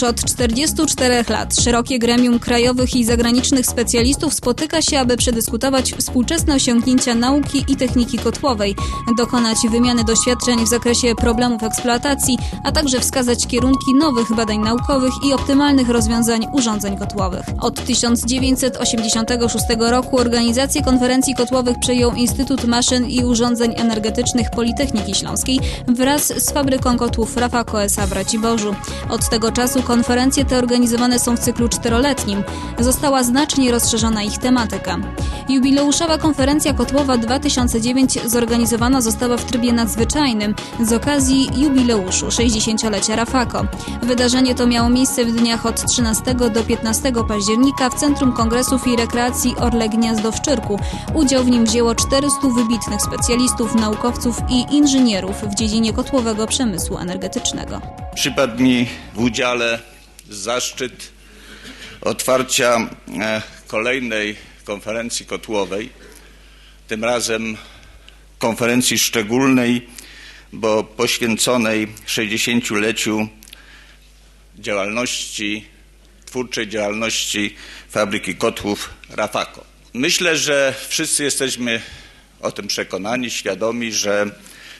Już od 44 lat szerokie gremium krajowych i zagranicznych specjalistów spotyka się, aby przedyskutować współczesne osiągnięcia nauki i techniki kotłowej, dokonać wymiany doświadczeń w zakresie problemów eksploatacji, a także wskazać kierunki nowych badań naukowych i optymalnych rozwiązań urządzeń kotłowych. Od 1986 roku organizację konferencji kotłowych przejął Instytut Maszyn i Urządzeń Energetycznych Politechniki Śląskiej wraz z fabryką kotłów Rafako S.A. w Raciborzu. Od tego czasu konferencje te organizowane są w cyklu czteroletnim. Została znacznie rozszerzona ich tematyka. Jubileuszowa konferencja kotłowa 2009 zorganizowana została w trybie nadzwyczajnym z okazji jubileuszu 60-lecia Rafako. Wydarzenie to miało miejsce w dniach od 13 do 15 października w Centrum Kongresów i Rekreacji Orle Gniazdo w Czyrku. Udział w nim wzięło 400 wybitnych specjalistów, naukowców i inżynierów w dziedzinie kotłowego przemysłu energetycznego. Przypadł mi w udziale zaszczyt otwarcia e, kolejnej konferencji kotłowej, tym razem konferencji szczególnej, bo poświęconej 60-leciu działalności, twórczej działalności fabryki kotłów Rafako. Myślę, że wszyscy jesteśmy o tym przekonani, świadomi, że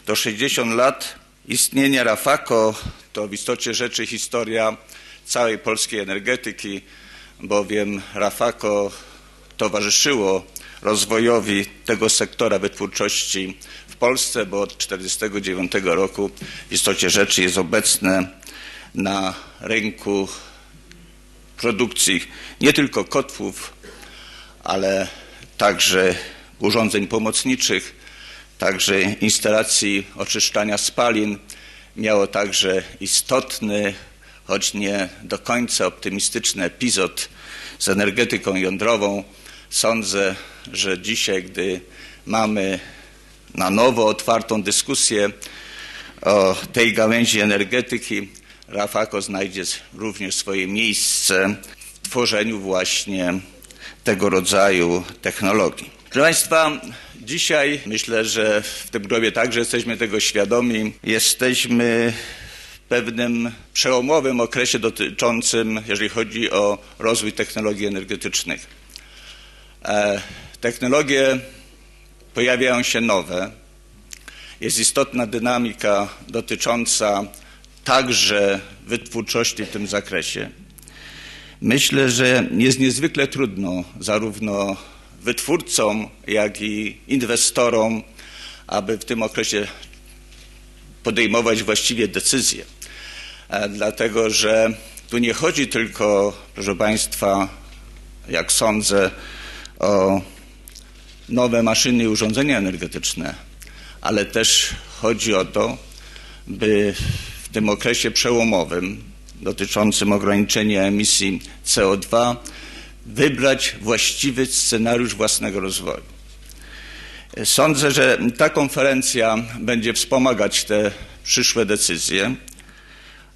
to 60 lat istnienia Rafako to w istocie rzeczy historia całej polskiej energetyki, bowiem Rafako towarzyszyło rozwojowi tego sektora wytwórczości w Polsce, bo od 1949 roku w istocie rzeczy jest obecne na rynku produkcji nie tylko kotwów, ale także urządzeń pomocniczych, także instalacji oczyszczania spalin. Miało także istotny, choć nie do końca optymistyczny epizod z energetyką jądrową. Sądzę, że dzisiaj, gdy mamy na nowo otwartą dyskusję o tej gałęzi energetyki, Rafako znajdzie również swoje miejsce w tworzeniu właśnie tego rodzaju technologii. Proszę Państwa, dzisiaj myślę, że w tym grobie także jesteśmy tego świadomi. Jesteśmy pewnym przełomowym okresie dotyczącym, jeżeli chodzi o rozwój technologii energetycznych. E, technologie pojawiają się nowe. Jest istotna dynamika dotycząca także wytwórczości w tym zakresie. Myślę, że jest niezwykle trudno zarówno wytwórcom, jak i inwestorom, aby w tym okresie podejmować właściwie decyzje. E, dlatego, że tu nie chodzi tylko, proszę Państwa, jak sądzę, o nowe maszyny i urządzenia energetyczne, ale też chodzi o to, by w tym okresie przełomowym dotyczącym ograniczenia emisji CO2 wybrać właściwy scenariusz własnego rozwoju. Sądzę, że ta konferencja będzie wspomagać te przyszłe decyzje.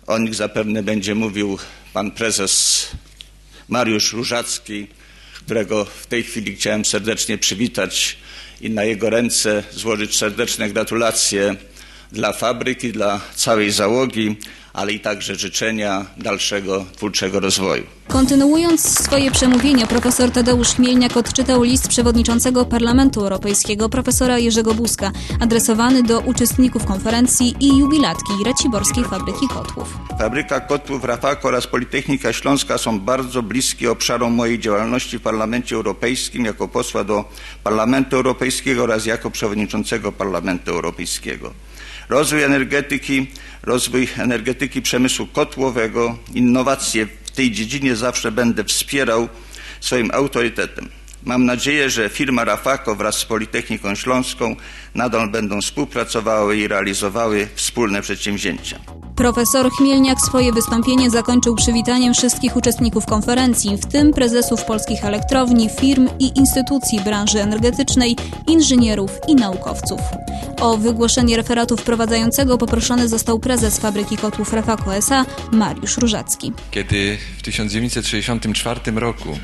O nich zapewne będzie mówił pan prezes Mariusz Różacki, którego w tej chwili chciałem serdecznie przywitać i na jego ręce złożyć serdeczne gratulacje dla fabryki, dla całej załogi, ale i także życzenia dalszego twórczego rozwoju. Kontynuując swoje przemówienie, profesor Tadeusz Chmielniak odczytał list przewodniczącego Parlamentu Europejskiego, profesora Jerzego Buzka, adresowany do uczestników konferencji i jubilatki Raciborskiej Fabryki Kotłów. Fabryka Kotłów Rafako oraz Politechnika Śląska są bardzo bliskie obszarom mojej działalności w Parlamencie Europejskim jako posła do Parlamentu Europejskiego oraz jako przewodniczącego Parlamentu Europejskiego. Rozwój energetyki, rozwój energetyki przemysłu kotłowego, innowacje w tej dziedzinie zawsze będę wspierał swoim autorytetem. Mam nadzieję, że firma Rafako wraz z Politechniką Śląską nadal będą współpracowały i realizowały wspólne przedsięwzięcia. Profesor Chmielniak swoje wystąpienie zakończył przywitaniem wszystkich uczestników konferencji, w tym prezesów polskich elektrowni, firm i instytucji branży energetycznej, inżynierów i naukowców. O wygłoszenie referatu wprowadzającego poproszony został prezes fabryki kotłów Rafako S.A. Mariusz Różacki. Kiedy w 1964 roku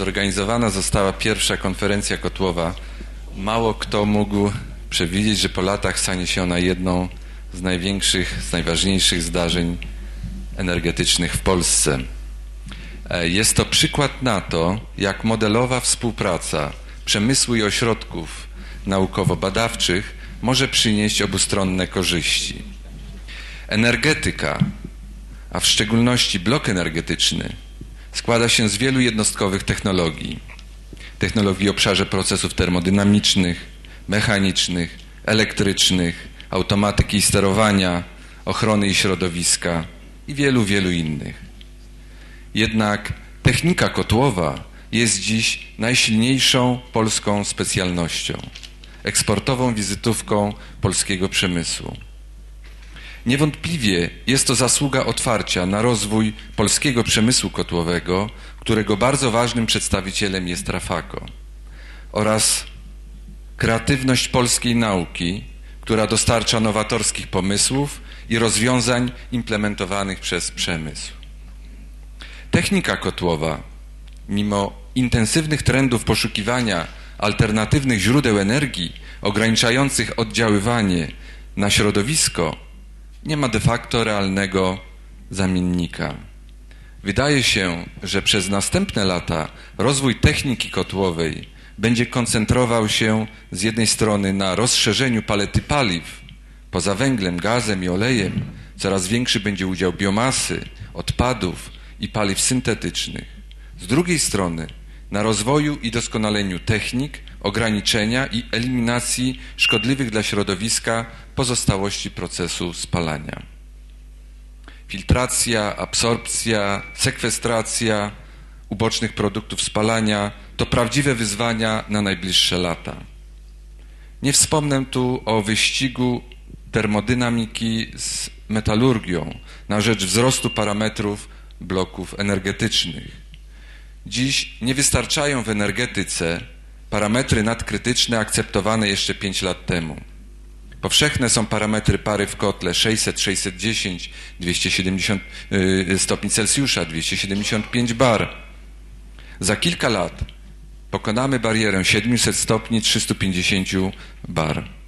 zorganizowana została pierwsza konferencja kotłowa, mało kto mógł przewidzieć, że po latach stanie się ona jedną z największych, z najważniejszych zdarzeń energetycznych w Polsce. E, Jest to przykład na to, jak modelowa współpraca przemysłu i ośrodków naukowo-badawczych może przynieść obustronne korzyści. Energetyka, a w szczególności blok energetyczny, składa się z wielu jednostkowych technologii. Technologii w obszarze procesów termodynamicznych, mechanicznych, elektrycznych, automatyki i sterowania, ochrony i środowiska i wielu, wielu innych. Jednak technika kotłowa jest dziś najsilniejszą polską specjalnością, eksportową wizytówką polskiego przemysłu. Niewątpliwie jest to zasługa otwarcia na rozwój polskiego przemysłu kotłowego, którego bardzo ważnym przedstawicielem jest Rafako, oraz kreatywność polskiej nauki, która dostarcza nowatorskich pomysłów i rozwiązań implementowanych przez przemysł. Technika kotłowa, mimo intensywnych trendów poszukiwania alternatywnych źródeł energii ograniczających oddziaływanie na środowisko, nie ma de facto realnego zamiennika. Wydaje się, że przez następne lata rozwój techniki kotłowej będzie koncentrował się z jednej strony na rozszerzeniu palety paliw, poza węglem, gazem i olejem coraz większy będzie udział biomasy, odpadów i paliw syntetycznych. Z drugiej strony na rozwoju i doskonaleniu technik ograniczenia i eliminacji szkodliwych dla środowiska pozostałości procesu spalania. Filtracja, absorpcja, sekwestracja ubocznych produktów spalania to prawdziwe wyzwania na najbliższe lata. Nie wspomnę tu o wyścigu termodynamiki z metalurgią na rzecz wzrostu parametrów bloków energetycznych. Dziś nie wystarczają w energetyce parametry nadkrytyczne akceptowane jeszcze 5 lat temu. Powszechne są parametry pary w kotle 600, 610, 270 y, stopni Celsjusza, 275 bar. Za kilka lat pokonamy barierę 700 stopni 350 bar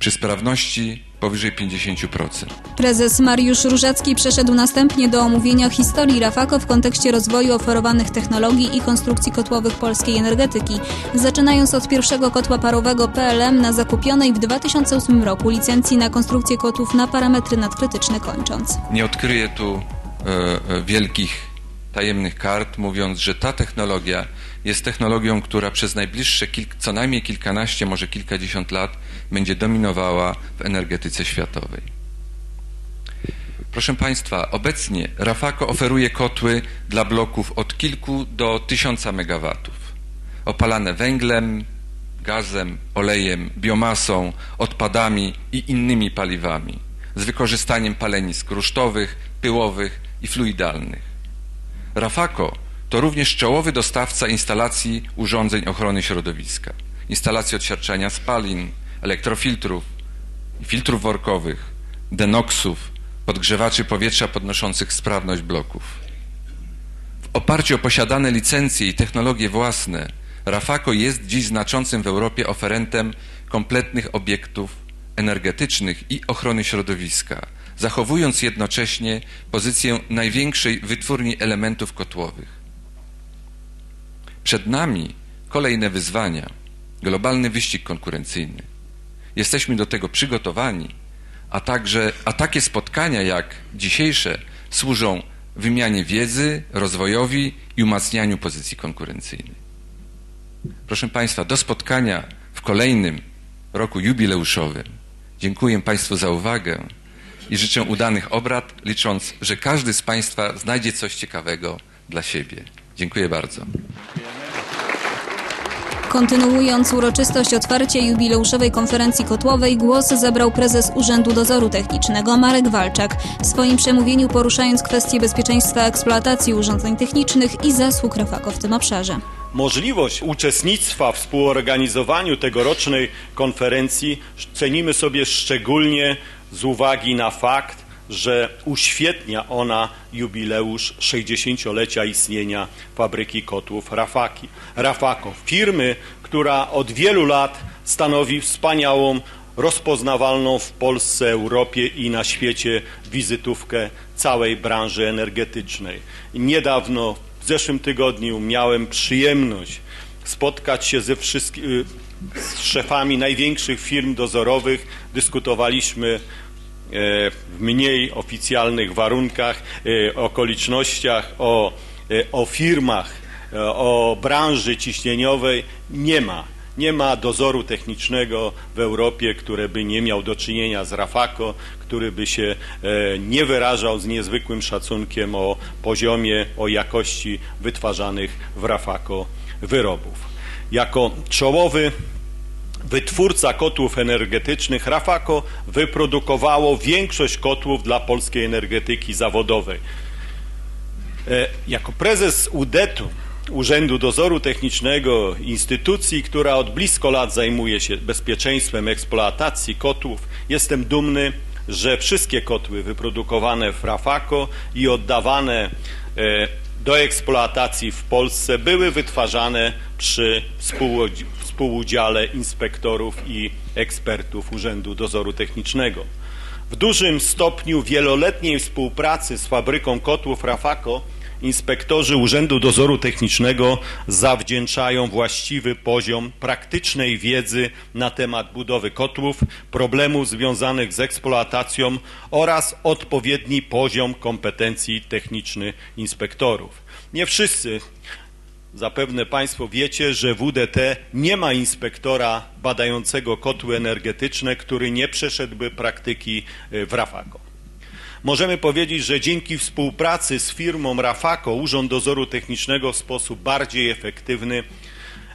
przy sprawności powyżej 50%. Prezes Mariusz Różacki przeszedł następnie do omówienia historii Rafako w kontekście rozwoju oferowanych technologii i konstrukcji kotłowych polskiej energetyki, zaczynając od pierwszego kotła parowego PLM na zakupionej w 2008 roku licencji na konstrukcję kotłów na parametry nadkrytyczne kończąc. Nie odkryję tu e, e, wielkich, tajemnych kart, mówiąc, że ta technologia jest technologią, która przez najbliższe kilk, co najmniej kilkanaście, może kilkadziesiąt lat będzie dominowała w energetyce światowej. Proszę Państwa, obecnie Rafako oferuje kotły dla bloków od kilku do tysiąca megawatów. Opalane węglem, gazem, olejem, biomasą, odpadami i innymi paliwami, z wykorzystaniem palenisk rusztowych, pyłowych i fluidalnych. Rafako to również czołowy dostawca instalacji urządzeń ochrony środowiska, instalacji odsiarczania spalin, elektrofiltrów, filtrów workowych, denoksów, podgrzewaczy powietrza podnoszących sprawność bloków. W oparciu o posiadane licencje i technologie własne, Rafako jest dziś znaczącym w Europie oferentem kompletnych obiektów energetycznych i ochrony środowiska, zachowując jednocześnie pozycję największej wytwórni elementów kotłowych. Przed nami kolejne wyzwania, globalny wyścig konkurencyjny. Jesteśmy do tego przygotowani, a także a takie spotkania jak dzisiejsze służą wymianie wiedzy, rozwojowi i umacnianiu pozycji konkurencyjnej. Proszę Państwa, do spotkania w kolejnym roku jubileuszowym. Dziękuję Państwu za uwagę i życzę udanych obrad, licząc, że każdy z Państwa znajdzie coś ciekawego dla siebie. Dziękuję bardzo. Kontynuując uroczystość otwarcia jubileuszowej konferencji kotłowej, głos zabrał prezes Urzędu Dozoru Technicznego Marek Walczak, w swoim przemówieniu poruszając kwestie bezpieczeństwa eksploatacji urządzeń technicznych i zasług Rafako w tym obszarze. Możliwość uczestnictwa w współorganizowaniu tegorocznej konferencji cenimy sobie szczególnie z uwagi na fakt, że uświetnia ona jubileusz 60-lecia istnienia fabryki kotłów Rafaki. Rafako, firmy, która od wielu lat stanowi wspaniałą rozpoznawalną w Polsce, Europie i na świecie wizytówkę całej branży energetycznej. Niedawno, w zeszłym tygodniu, miałem przyjemność spotkać się ze wszystkimi z szefami największych firm dozorowych. Dyskutowaliśmy w mniej oficjalnych warunkach, e, okolicznościach, o, e, o firmach, e, o branży ciśnieniowej. Nie ma. Nie ma dozoru technicznego w Europie, który by nie miał do czynienia z Rafako, który by się e, nie wyrażał z niezwykłym szacunkiem o poziomie, o jakości wytwarzanych w Rafako wyrobów. Jako czołowy wytwórca kotłów energetycznych Rafako wyprodukowało większość kotłów dla polskiej energetyki zawodowej. E, Jako prezes UDET-u, Urzędu Dozoru Technicznego, instytucji, która od blisko lat zajmuje się bezpieczeństwem eksploatacji kotłów, jestem dumny, że wszystkie kotły wyprodukowane w Rafako i oddawane e, do eksploatacji w Polsce były wytwarzane przy współudzi- współudziale inspektorów i ekspertów Urzędu Dozoru Technicznego. W dużym stopniu wieloletniej współpracy z fabryką kotłów Rafako inspektorzy Urzędu Dozoru Technicznego zawdzięczają właściwy poziom praktycznej wiedzy na temat budowy kotłów, problemów związanych z eksploatacją oraz odpowiedni poziom kompetencji technicznych inspektorów. Nie wszyscy Zapewne Państwo wiecie, że w UDT nie ma inspektora badającego kotły energetyczne, który nie przeszedłby praktyki y, w Rafako. Możemy powiedzieć, że dzięki współpracy z firmą Rafako Urząd Dozoru Technicznego w sposób bardziej efektywny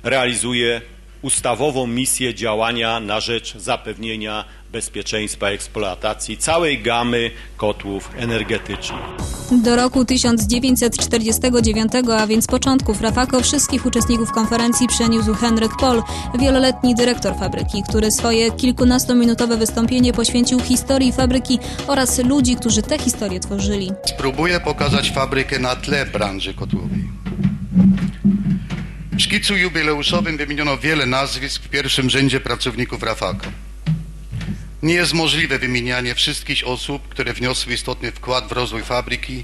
realizuje ustawową misję działania na rzecz zapewnienia bezpieczeństwa eksploatacji całej gamy kotłów energetycznych. Do roku 1949, a więc początków Rafako, wszystkich uczestników konferencji przeniósł Henryk Pol, wieloletni dyrektor fabryki, który swoje kilkunastominutowe wystąpienie poświęcił historii fabryki oraz ludzi, którzy tę historię tworzyli. Spróbuję pokazać fabrykę na tle branży kotłowej. W szkicu jubileuszowym wymieniono wiele nazwisk w pierwszym rzędzie pracowników Rafako. Nie jest możliwe wymienianie wszystkich osób, które wniosły istotny wkład w rozwój fabryki,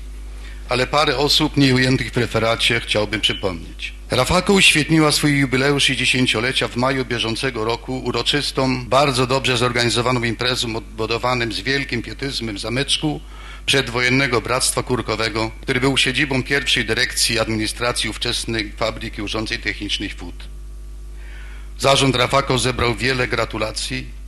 ale parę osób nie ujętych w referacie chciałbym przypomnieć. Rafako uświetniła swój jubileusz 60-lecia w maju bieżącego roku uroczystą, bardzo dobrze zorganizowaną imprezą odbudowanym z wielkim pietyzmem zameczku przedwojennego Bractwa Kurkowego, który był siedzibą pierwszej dyrekcji administracji ówczesnej fabryki urządzeń technicznych FUT. Zarząd Rafako zebrał wiele gratulacji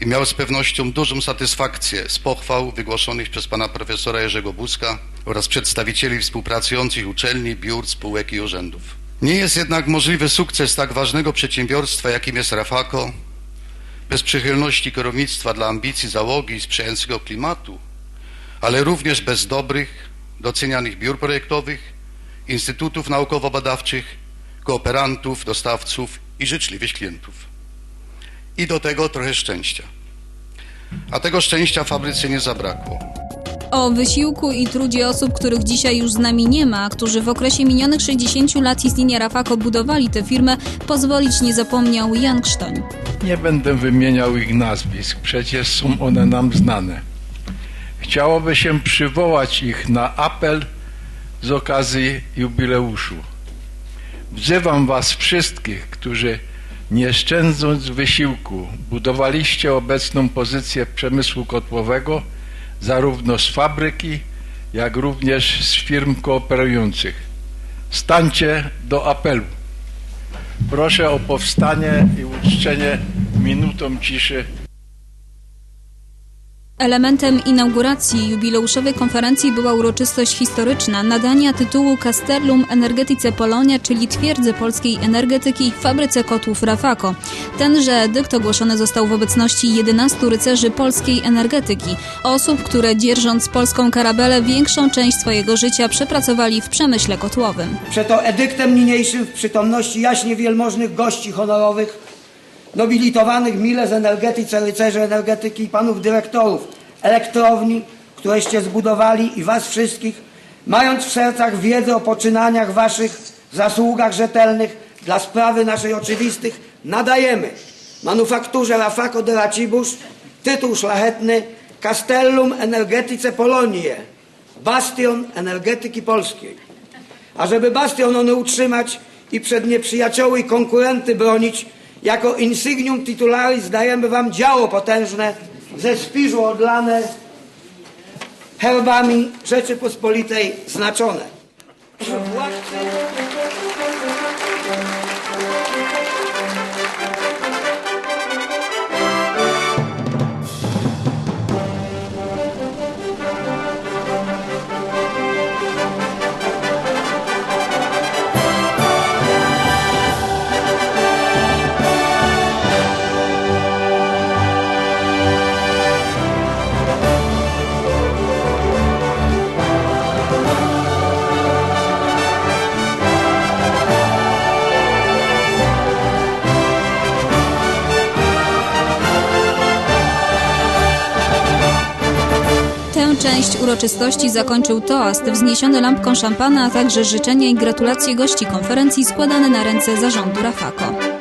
i miał z pewnością dużą satysfakcję z pochwał wygłoszonych przez pana profesora Jerzego Buzka oraz przedstawicieli współpracujących uczelni, biur, spółek i urzędów. Nie jest jednak możliwy sukces tak ważnego przedsiębiorstwa, jakim jest Rafako, bez przychylności kierownictwa dla ambicji załogi i sprzyjającego klimatu, ale również bez dobrych, docenianych biur projektowych, instytutów naukowo-badawczych, kooperantów, dostawców i życzliwych klientów. I do tego trochę szczęścia. A tego szczęścia fabryce nie zabrakło. O wysiłku i trudzie osób, których dzisiaj już z nami nie ma, którzy w okresie minionych 60 lat istnienia Rafako budowali tę firmę, pozwolić nie zapomniał Jan Krztoń. Nie będę wymieniał ich nazwisk, przecież są one nam znane. Chciałoby się przywołać ich na apel z okazji jubileuszu. Wzywam Was wszystkich, którzy nie szczędząc wysiłku budowaliście obecną pozycję przemysłu kotłowego, zarówno z fabryki, jak również z firm kooperujących. Stańcie do apelu. Proszę o powstanie i uczczenie minutą ciszy Elementem inauguracji jubileuszowej konferencji była uroczystość historyczna nadania tytułu Castellum Energetice Polonia, czyli twierdzy polskiej energetyki fabryce kotłów Rafako. Tenże edykt ogłoszony został w obecności 11 rycerzy polskiej energetyki, osób, które dzierżąc polską karabelę większą część swojego życia przepracowali w przemyśle kotłowym. Przeto edyktem niniejszym w przytomności jaśnie wielmożnych gości honorowych, nobilitowanych mile z energetyce, rycerzy energetyki i panów dyrektorów elektrowni, któreście zbudowali i was wszystkich, mając w sercach wiedzę o poczynaniach waszych, zasługach rzetelnych dla sprawy naszej oczywistych, nadajemy manufakturze Rafaco de Racibus tytuł szlachetny Castellum Energetice Polonie, bastion energetyki polskiej. A żeby bastion on utrzymać i przed nieprzyjacioły i konkurenty bronić, jako insignium titularis dajemy wam działo potężne ze spiżu odlane herbami Rzeczypospolitej znaczone. Część uroczystości zakończył toast wzniesiony lampką szampana, a także życzenia i gratulacje gości konferencji składane na ręce zarządu Rafako.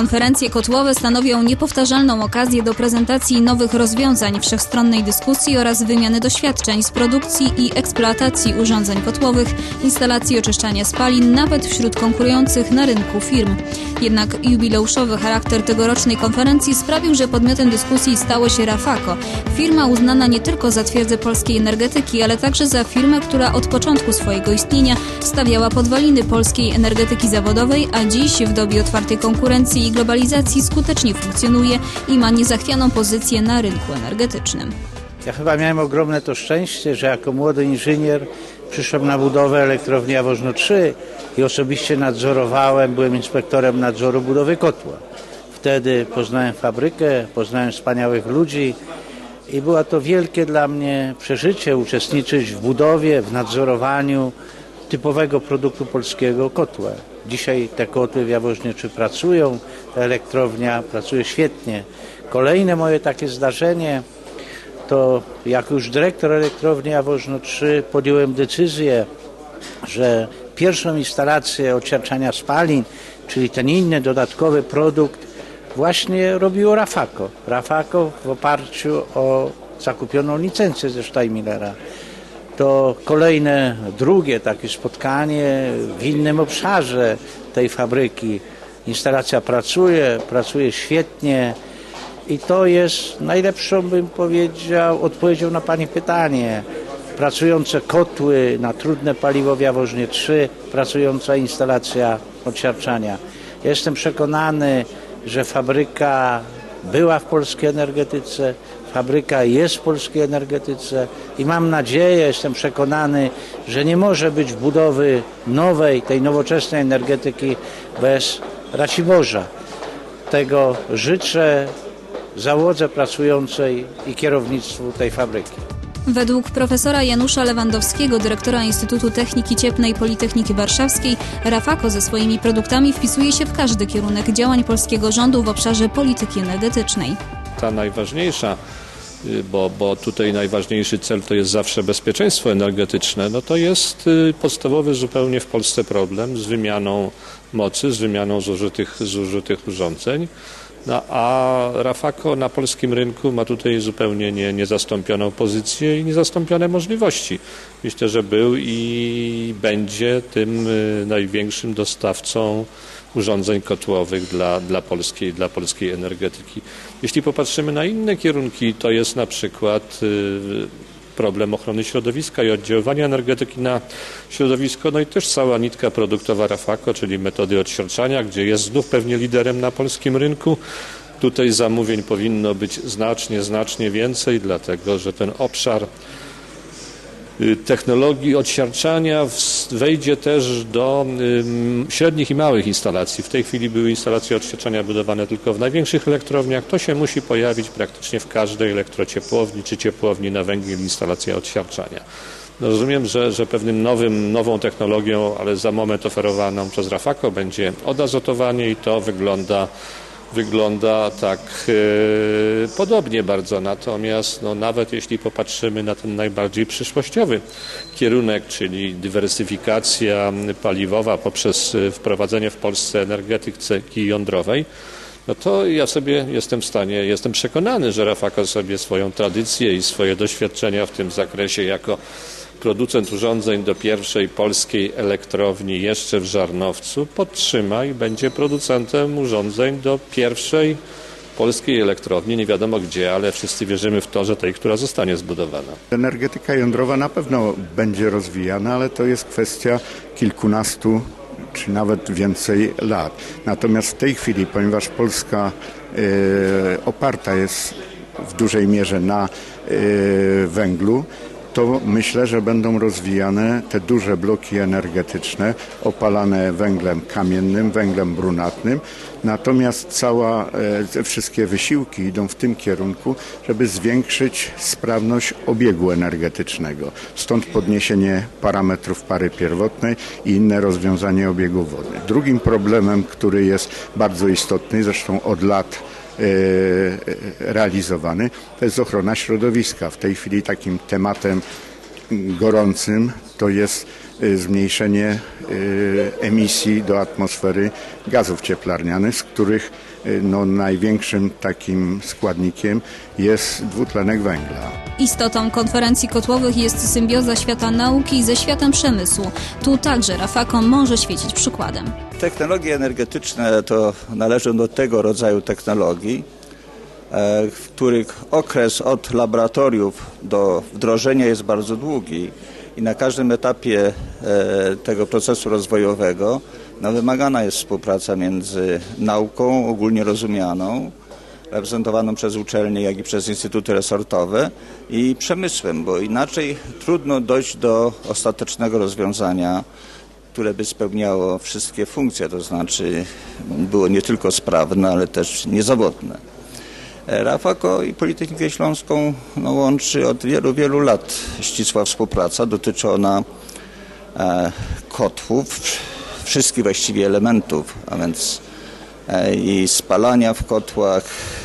Konferencje kotłowe stanowią niepowtarzalną okazję do prezentacji nowych rozwiązań, wszechstronnej dyskusji oraz wymiany doświadczeń z produkcji i eksploatacji urządzeń kotłowych, instalacji oczyszczania spalin, nawet wśród konkurujących na rynku firm. Jednak jubileuszowy charakter tegorocznej konferencji sprawił, że podmiotem dyskusji stało się Rafako, firma uznana nie tylko za twierdzę polskiej energetyki, ale także za firmę, która od początku swojego istnienia stawiała podwaliny polskiej energetyki zawodowej, a dziś w dobie otwartej konkurencji globalizacji skutecznie funkcjonuje i ma niezachwianą pozycję na rynku energetycznym. Ja chyba miałem ogromne to szczęście, że jako młody inżynier przyszłem na budowę elektrowni Jaworzno 3 i osobiście nadzorowałem, byłem inspektorem nadzoru budowy kotła. Wtedy poznałem fabrykę, poznałem wspaniałych ludzi i było to wielkie dla mnie przeżycie uczestniczyć w budowie, w nadzorowaniu typowego produktu polskiego kotła. Dzisiaj te kotły w Jaworznie 3 pracują, ta elektrownia pracuje świetnie. Kolejne moje takie zdarzenie to jako już dyrektor elektrowni Jaworzno 3 podjąłem decyzję, że pierwszą instalację odsiarczania spalin, czyli ten inny dodatkowy produkt właśnie robiło Rafako. Rafako w oparciu o zakupioną licencję ze Steinmillera. To kolejne, drugie takie spotkanie w innym obszarze tej fabryki. Instalacja pracuje, pracuje świetnie. I to jest najlepszą, bym powiedział, odpowiedzią na Pani pytanie. Pracujące kotły na trudne paliwo w Jaworznie 3, pracująca instalacja odsiarczania. Jestem przekonany, że fabryka była w polskiej energetyce, fabryka jest w polskiej energetyce i mam nadzieję, jestem przekonany, że nie może być budowy nowej, tej nowoczesnej energetyki bez Raciborza. Tego życzę załodze pracującej i kierownictwu tej fabryki. Według profesora Janusza Lewandowskiego, dyrektora Instytutu Techniki Cieplnej Politechniki Warszawskiej, Rafako ze swoimi produktami wpisuje się w każdy kierunek działań polskiego rządu w obszarze polityki energetycznej. Ta najważniejsza, y, bo, bo tutaj najważniejszy cel to jest zawsze bezpieczeństwo energetyczne, no to jest y, podstawowy zupełnie w Polsce problem z wymianą mocy, z wymianą zużytych, zużytych urządzeń. No, a Rafako na polskim rynku ma tutaj zupełnie nie, niezastąpioną pozycję i niezastąpione możliwości. Myślę, że był i będzie tym y, największym dostawcą urządzeń kotłowych dla, dla, polskiej, dla polskiej energetyki. Jeśli popatrzymy na inne kierunki, to jest na przykład y, problem ochrony środowiska i oddziaływania energetyki na środowisko, no i też cała nitka produktowa Rafako, czyli metody odsiarczania, gdzie jest znów pewnie liderem na polskim rynku. Tutaj zamówień powinno być znacznie, znacznie więcej, dlatego że ten obszar technologii odsiarczania wejdzie też do ym, średnich i małych instalacji. W tej chwili były instalacje odsiarczania budowane tylko w największych elektrowniach. To się musi pojawić praktycznie w każdej elektrociepłowni czy ciepłowni na węgiel instalacja odsiarczania. No rozumiem, że, że pewnym nowym, nową technologią, ale za moment oferowaną przez Rafako będzie odazotowanie i to wygląda wygląda tak e, podobnie bardzo. Natomiast no, nawet jeśli popatrzymy na ten najbardziej przyszłościowy kierunek, czyli dywersyfikacja paliwowa poprzez e, wprowadzenie w Polsce energetyki jądrowej, no to ja sobie jestem w stanie, jestem przekonany, że Rafako sobie swoją tradycję i swoje doświadczenia w tym zakresie jako producent urządzeń do pierwszej polskiej elektrowni jeszcze w Żarnowcu podtrzyma i będzie producentem urządzeń do pierwszej polskiej elektrowni, nie wiadomo gdzie, ale wszyscy wierzymy w to, że tej, która zostanie zbudowana. Energetyka jądrowa na pewno będzie rozwijana, ale to jest kwestia kilkunastu czy nawet więcej lat. Natomiast w tej chwili, ponieważ Polska e, oparta jest w dużej mierze na e, węglu, to myślę, że będą rozwijane te duże bloki energetyczne opalane węglem kamiennym, węglem brunatnym. Natomiast cała, e, wszystkie wysiłki idą w tym kierunku, żeby zwiększyć sprawność obiegu energetycznego. Stąd podniesienie parametrów pary pierwotnej i inne rozwiązanie obiegu wody. Drugim problemem, który jest bardzo istotny, zresztą od lat realizowany, to jest ochrona środowiska. W tej chwili takim tematem gorącym to jest e, zmniejszenie e, emisji do atmosfery gazów cieplarnianych, z których no, największym takim składnikiem jest dwutlenek węgla. Istotą konferencji kotłowych jest symbioza świata nauki ze światem przemysłu. Tu także Rafako może świecić przykładem. Technologie energetyczne to należą do tego rodzaju technologii, e, w których okres od laboratoriów do wdrożenia jest bardzo długi i na każdym etapie e, tego procesu rozwojowego no, wymagana jest współpraca między nauką ogólnie rozumianą, reprezentowaną przez uczelnie, jak i przez instytuty resortowe i przemysłem, bo inaczej trudno dojść do ostatecznego rozwiązania które by spełniało wszystkie funkcje, to znaczy było nie tylko sprawne, ale też niezawodne. E, Rafako i Politechnikę Śląską no, łączy od wielu, wielu lat ścisła współpraca. Dotyczy ona e, kotłów, wszystkich właściwie elementów, a więc e, i spalania w kotłach,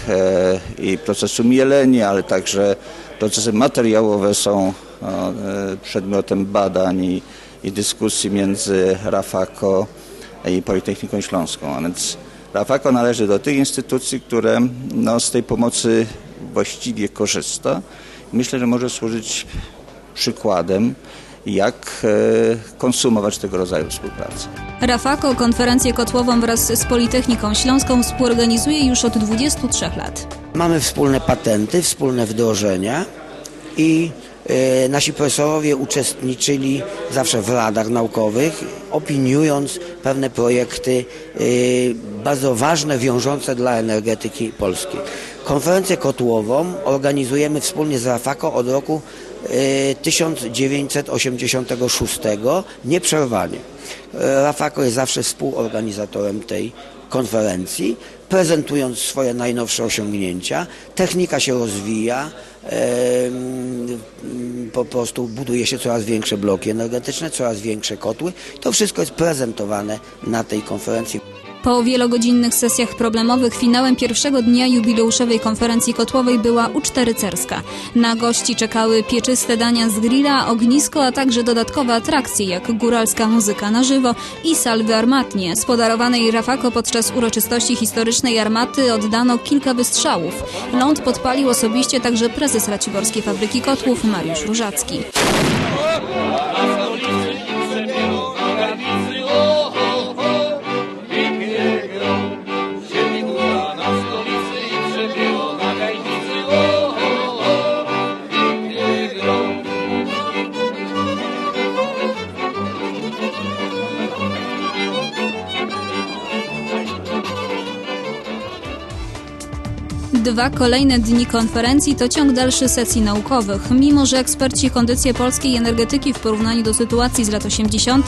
e, i procesu mielenia, ale także procesy materiałowe są e, przedmiotem badań i i dyskusji między Rafako i Politechniką Śląską. A więc Rafako należy do tych instytucji, które no, z tej pomocy właściwie korzysta. Myślę, że może służyć przykładem, jak e, konsumować tego rodzaju współpracę. Rafako konferencję kotłową wraz z Politechniką Śląską współorganizuje już od 23 lat. Mamy wspólne patenty, wspólne wdrożenia i E, nasi profesorowie uczestniczyli zawsze w radach naukowych, opiniując pewne projekty e, bardzo ważne, wiążące dla energetyki polskiej. Konferencję kotłową organizujemy wspólnie z RAFAKO od roku 1986 e, nieprzerwanie. RAFAKO jest zawsze współorganizatorem tej konferencji, prezentując swoje najnowsze osiągnięcia. Technika się rozwija, po prostu buduje się coraz większe bloki energetyczne, coraz większe kotły. To wszystko jest prezentowane na tej konferencji. Po wielogodzinnych sesjach problemowych finałem pierwszego dnia jubileuszowej konferencji kotłowej była uczta rycerska. Na gości czekały pieczyste dania z grilla, ognisko, a także dodatkowe atrakcje jak góralska muzyka na żywo i salwy armatnie. Z podarowanej Rafako podczas uroczystości historycznej armaty oddano kilka wystrzałów. Ląd podpalił osobiście także prezes Raciborskiej Fabryki Kotłów Mariusz Różacki. Dwa kolejne dni konferencji to ciąg dalszy sesji naukowych. Mimo, że eksperci kondycję polskiej energetyki w porównaniu do sytuacji z lat 80.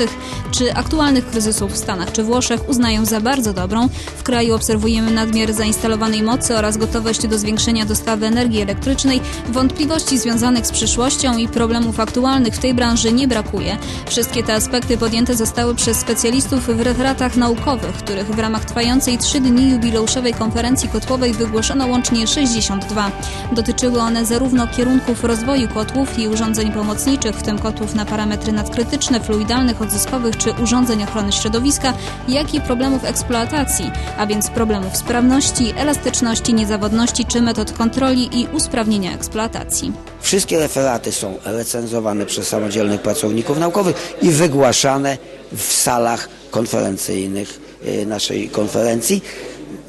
czy aktualnych kryzysów w Stanach czy Włoszech uznają za bardzo dobrą, w kraju obserwujemy nadmiar zainstalowanej mocy oraz gotowość do zwiększenia dostawy energii elektrycznej, wątpliwości związanych z przyszłością i problemów aktualnych w tej branży nie brakuje. Wszystkie te aspekty podjęte zostały przez specjalistów w referatach naukowych, których w ramach trwającej trzy dni jubileuszowej konferencji kotłowej wygłoszono łącznie 62. Dotyczyły one zarówno kierunków rozwoju kotłów i urządzeń pomocniczych, w tym kotłów na parametry nadkrytyczne, fluidalnych, odzyskowych czy urządzeń ochrony środowiska, jak i problemów eksploatacji, a więc problemów sprawności, elastyczności, niezawodności czy metod kontroli i usprawnienia eksploatacji. Wszystkie referaty są recenzowane przez samodzielnych pracowników naukowych i wygłaszane w salach konferencyjnych y, naszej konferencji,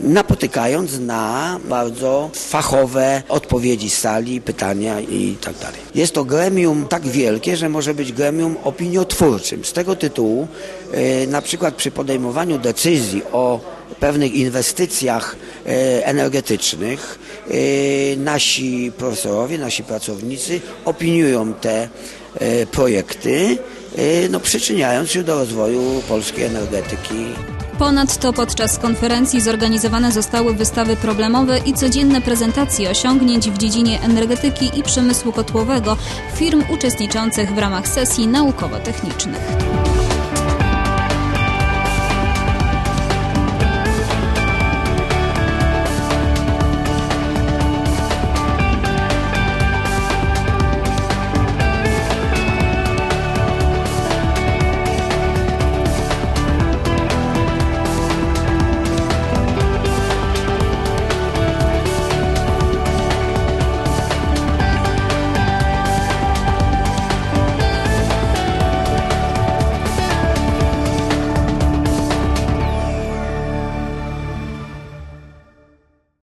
napotykając na bardzo fachowe odpowiedzi sali, pytania i tak dalej. Jest to gremium tak wielkie, że może być gremium opiniotwórczym. Z tego tytułu y, na przykład przy podejmowaniu decyzji o pewnych inwestycjach e, energetycznych e, nasi profesorowie, nasi pracownicy opiniują te e, projekty, e, no, przyczyniając się do rozwoju polskiej energetyki. Ponadto podczas konferencji zorganizowane zostały wystawy problemowe i codzienne prezentacje osiągnięć w dziedzinie energetyki i przemysłu kotłowego firm uczestniczących w ramach sesji naukowo-technicznych.